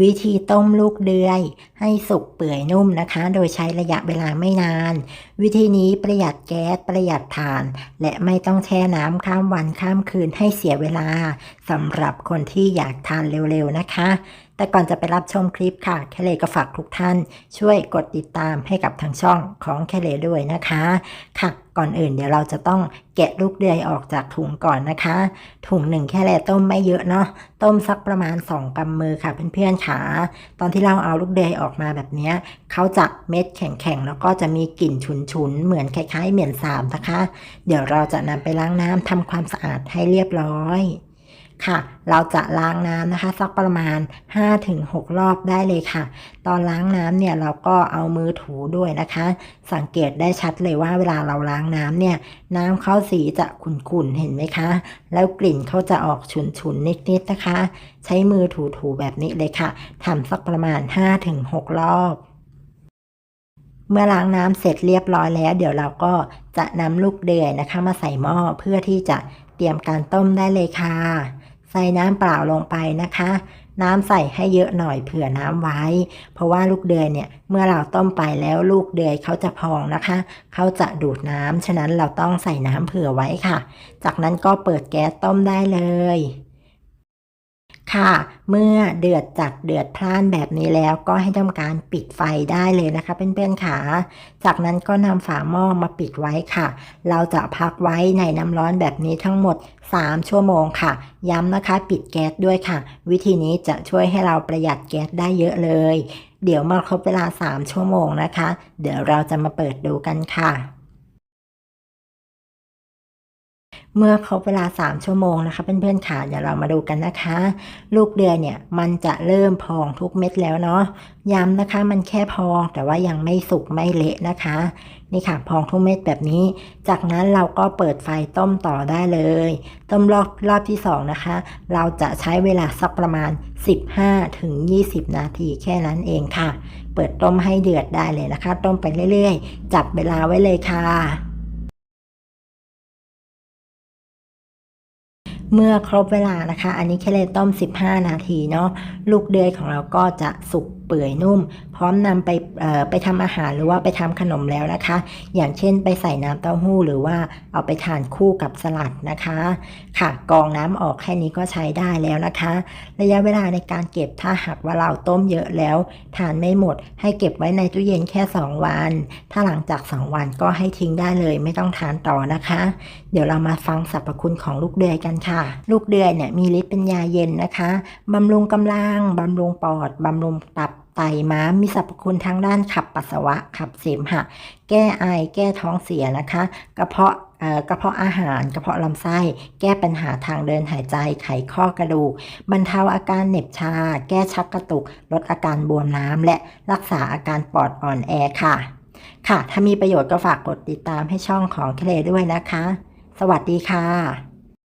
วิธีต้มลูกเดือย ให้สุกเปื่อยนุ่มนะคะ โดยใช้ระยะเวลาไม่นาน วิธีนี้ประหยัดแก๊สประหยัดถ่าน และไม่ต้องแช่น้ำข้ามวันข้ามคืนให้เสียเวลาสำหรับคนที่อยากทานเร็วๆนะคะ แต่ก่อนจะไปรับชมคลิปค่ะ แคเลก็ฝากทุกท่าน ช่วยกดติดตามให้กับทางช่องของแคเลด้วยนะคะ ค่ะ ก่อนอื่นเดี๋ยวเราจะต้องแกะลูกเดือยออกจากถุงก่อนนะคะ ถุงหนึ่งแค่แลต้มไม่เยอะเนาะ ต้มสักประมาณ 2กำมือค่ะเพื่อนๆค่ะ ตอนที่เราเอาลูกเดือยออกมาแบบนี้เขาจะเม็ดแข็งๆแล้วก็จะมีกลิ่นฉุนๆเหมือนคล้ายๆเหม็นสาบนะคะ เดี๋ยวเราจะนำไปล้างน้ำทำความสะอาดให้เรียบร้อย ค่ะ เราจะล้างน้ำนะคะ สักประมาณ 5-6 รอบได้เลยค่ะ ตอนล้างน้ำเนี่ยเราก็เอามือถูด้วยนะคะ สังเกตได้ชัดเลยว่าเวลาเราล้างน้ำเนี่ย น้ำเข้าสีจะขุ่นๆ เห็นไหมคะ แล้วกลิ่นเขาจะออกฉุนๆ นิดๆ นะคะ ใช้มือถูๆ แบบนี้เลยค่ะทำสักประมาณ 5-6 รอบเมื่อล้างน้ำเสร็จเรียบร้อยแล้ว เดี๋ยวเราก็จะนำลูกเดือยนะคะ มาใส่หม้อเพื่อที่จะเตรียมการต้มได้เลยค่ะ ใส่น้ำเปล่าลงไปนะคะ น้ำใส่ให้เยอะหน่อยเผื่อน้ำไว้ เพราะว่าลูกเดือยเนี่ยเมื่อเราต้มไปแล้วลูกเดือยเขาจะพองนะคะ เขาจะดูดน้ำฉะนั้นเราต้องใส่น้ำเผื่อไว้ค่ะ จากนั้นก็เปิดแก๊สต้มได้เลย ค่ะ เมื่อเดือดจัดเดือดพล่านแบบนี้แล้วก็ให้ทำการปิดไฟได้เลยนะคะเพื่อนๆค่ะ จากนั้นก็นำฝาหม้อมาปิดไว้ค่ะ เราจะพักไว้ในน้ำร้อนแบบนี้ทั้งหมด 3 ชั่วโมงค่ะ ย้ำนะคะปิดแก๊สด้วยค่ะ วิธีนี้จะช่วยให้เราประหยัดแก๊สได้เยอะเลย เดี๋ยวมาครบเวลา 3 ชั่วโมงนะคะ เดี๋ยวเราจะมาเปิดดูกันค่ะ เมื่อครบเวลา 3 ชั่วโมงนะคะเพื่อนๆค่ะเดี๋ยวเรามาดูกันนะคะ ลูกเดือยเนี่ยมันจะเริ่มพองทุกเม็ดแล้วเนาะย้ำนะคะมันแค่พองแต่ว่ายังไม่สุกไม่เละนะคะ นี่ค่ะพองทุกเม็ดแบบนี้ จากนั้นเราก็เปิดไฟต้มต่อได้เลย ต้มรอบรอบที่ 2 นะคะ เราจะใช้เวลาสักประมาณ 15ถึง20นาทีแค่นั้นเองค่ะ เปิดต้มให้เดือดได้เลยนะคะ ต้มไปเรื่อยๆ จับเวลาไว้เลยค่ะ เมื่อครบเวลานะคะ อันนี้แค่เลยต้ม 15 นาทีเนาะลูกเดือยของเราก็จะสุกเปื่อยนุ่ม พร้อมนำไปไปทำอาหารหรือว่าไปทำขนมแล้วนะคะ อย่างเช่นไปใส่น้ำเต้าหู้หรือว่าเอาไปทานคู่กับสลัดนะคะ ค่ะกองน้ำออกแค่นี้ก็ใช้ได้แล้วนะคะ ระยะเวลาในการเก็บถ้าหากว่าเราต้มเยอะแล้ว ทานไม่หมด ให้เก็บไว้ในตู้เย็นแค่ 2 วัน ถ้าหลังจาก 2 วันก็ให้ทิ้งได้เลย ไม่ต้องทานต่อนะคะ เดี๋ยวเรามาฟังสรรพคุณของลูกเดือยกันค่ะ ลูกเดือยเนี่ยมีฤทธิ์เป็นยาเย็นนะคะบำรุงกำลังบำรุงปอดบำรุงตับ ไตม้ามีสรรพคุณทางด้านขับปัสสาวะ ขับเสมหะ แก้ไอ แก้ท้องเสียนะคะ กระเพาะกระเพาะอาหาร กระเพาะลำไส้ แก้ปัญหาทางเดินหายใจ ไขข้อกระดูก บรรเทาอาการเหน็บชา แก้ชักกระตุก ลดอาการบวมน้ำและรักษาอาการปอดอ่อนแอค่ะ ค่ะ ถ้ามีประโยชน์ก็ฝากกดติดตามให้ช่องของเคลด้วยนะคะ สวัสดีค่ะ